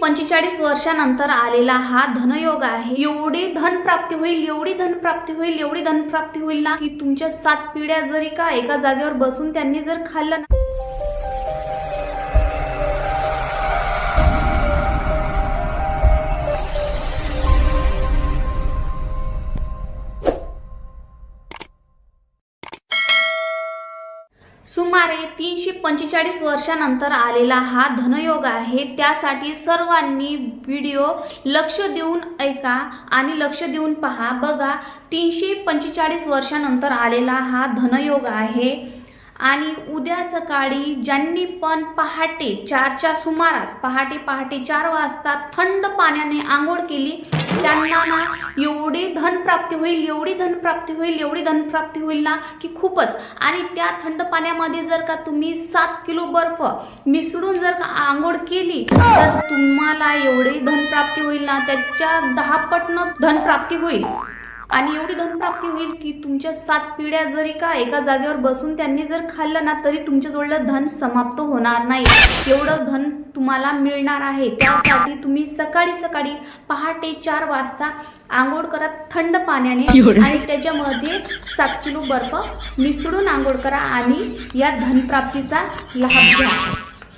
पंचेचाळीस वर्षानंतर आलेला हा धनयोग आहे. एवढी धनप्राप्ती होईल एवढी धनप्राप्ती होईल एवढी धनप्राप्ती होईल ना की तुमच्या सात पिढ्या जरी का एका जागेवर बसून त्यांनी जर खाल्लं ना सुमारे तीनशे पंचेचाळीस वर्षानंतर आलेला हा धनयोग आहे. त्यासाठी सर्वांनी व्हिडिओ लक्ष देऊन ऐका आणि लक्ष देऊन पहा. बघा तीनशे पंचेचाळीस वर्षानंतर आलेला हा धनयोग आहे. आणि उद्या सकाळी ज्यांनी पण पहाटे चारच्या सुमारास पहाटे पहाटे चार वाजता थंड पाण्याने आंघोळ केली त्यांना ना एवढी धनप्राप्ती होईल एवढी धनप्राप्ती होईल एवढी धनप्राप्ती होईल ना की खूपच. आणि त्या थंड पाण्यामध्ये जर का तुम्ही सात किलो बर्फ मिसळून जर का आंघोळ केली तर तुम्हाला एवढी धनप्राप्ती होईल ना त्याच्या दहा पटनं धनप्राप्ती होईल. आणि एवढी धनप्राप्ती होईल की तुमच्या सात पिढ्या जरी का एका जागेवर बसून त्यांनी जर खाल्लं ना तरी तुमच्याजवळ धन समाप्त होणार नाही. एवढं धन तुम्हाला मिळणार आहे. त्यासाठी तुम्ही सकाळी सकाळी पहाटे चार वाजता आंघोळ करा थंड पाण्याने आणि त्याच्यामध्ये सात किलो बर्फ मिसळून आंघोळ करा आणि या धनप्राप्तीचा लाभ घ्या.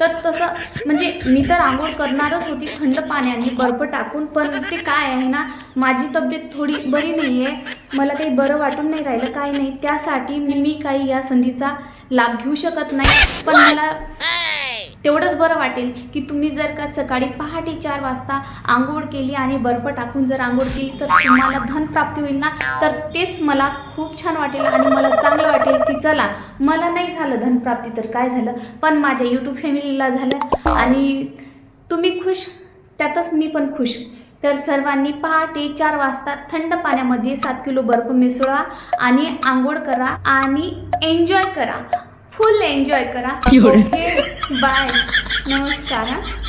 तर तसं म्हणजे मी तर आंघोळ करणारच होती थंड पाण्याने बर्फ टाकून पण ते काय आहे ना माझी तब्येत थोडी बरी नाही आहे मला काही बरं वाटून नाही राहिलं काय नाही. त्यासाठी मी मी काही या संधीचा लाभ घेऊ शकत नाही पण मला तेवढंच बरं वाटेल की तुम्ही जर का सकाळी पहाटे चार वाजता आंघोळ केली आणि बर्फ टाकून जर आंघोळ केली तर तुम्हाला धन प्राप्ती होईल ना? तर तेच मला खूप छान वाटेल आणि मला चांगलं वाटेल की चला मला नाही झालं धनप्राप्ती तर काय झालं? पण माझ्या यूट्यूब फॅमिलीला झालं आणि तुम्ही खुश त्यातच मी पण खुश. तर सर्वांनी पहाटे चार वाजता थंड पाण्यामध्ये सात किलो बर्फ मिसळा आणि आंघोळ करा आणि एन्जॉय करा. फुल एन्जॉय करा? Okay bye. नमस्कार हा.